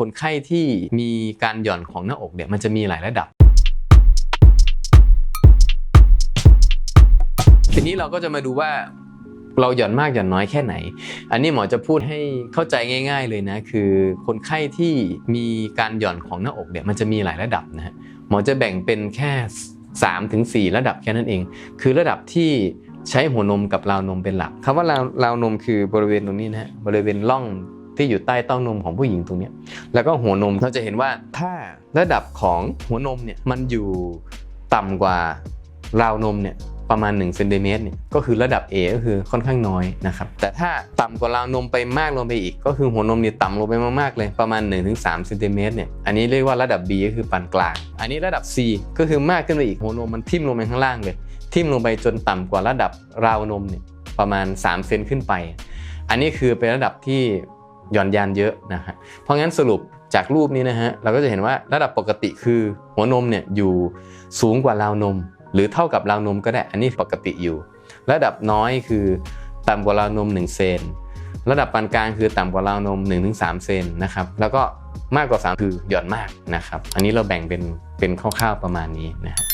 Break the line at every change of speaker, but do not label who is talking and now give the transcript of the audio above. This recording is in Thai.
คนไข้ที่มีการหย่อนของหน้าอกเนี่ยมันจะมีหลายระดับ ทีนี้เราก็จะมาดูว่าเราหย่อนมากหย่อนน้อยแค่ไหน อันนี้หมอจะพูดให้เข้าใจง่าย ๆเลยนะ คือคนไข้ที่มีการหย่อนของหน้าอกเนี่ยมันจะมีหลายระดับนะฮะหมอจะแบ่งเป็นแค่3ถึง4ระดับแค่นั้นเอง คือระดับที่ใช้หัวนมกับราวนมเป็นหลักคำว่าราราวนมคือบริเวณตรงนี้นะฮะบริเวณร่อง ที่อยู่ใต้เต้านมของผู้หญิงตรงเนี้ยแล้วก็หัวนมเราจะเห็นว่าถ้าระดับของหัวนมเนี่ยมันอยู่ต่ำกว่าราวนมเนี่ยประมาณ1เซนติเมตรเนี่ยก็คือระดับ A ก็คือค่อนข้างน้อยนะครับแต่ถ้าต่ำกว่าราวนมไปมากลงไปอีก ก็คือหัวนมเนี่ยต่ำลงไปมากๆเลยประมาณ 1-3เซนติเมตรเนี่ยอันนี้เรียกว่าระดับ B ก็คือปานกลาง อันนี้ระดับ C ก็คือมากขึ้นไปอีกหัวนมมันทิ่มลงไปข้างล่างเลย ทิ่มลงไปจนต่ำกว่าระดับราวนมเนี่ยประมาณ3เซนขึ้นไป อันนี้คือเป็นระดับที่ หย่อนยานเยอะนะฮะเพราะงั้นสรุปจากรูปนี้นะฮะเราก็จะเห็นว่าระดับปกติคือหัวนมเนี่ยอยู่สูงกว่าราวนม หรือเท่ากับราวนมก็ได้อันนี้ปกติอยู่ ระดับน้อยคือต่ำกว่าราวนม 1 เซนระดับปานกลางคือต่ำกว่าราวนม 1-3 เซนนะครับแล้วก็มากกว่า 3 คือหย่อนมากนะครับ อันนี้เราแบ่งเป็นเป็นคร่าวๆประมาณนี้นะครับ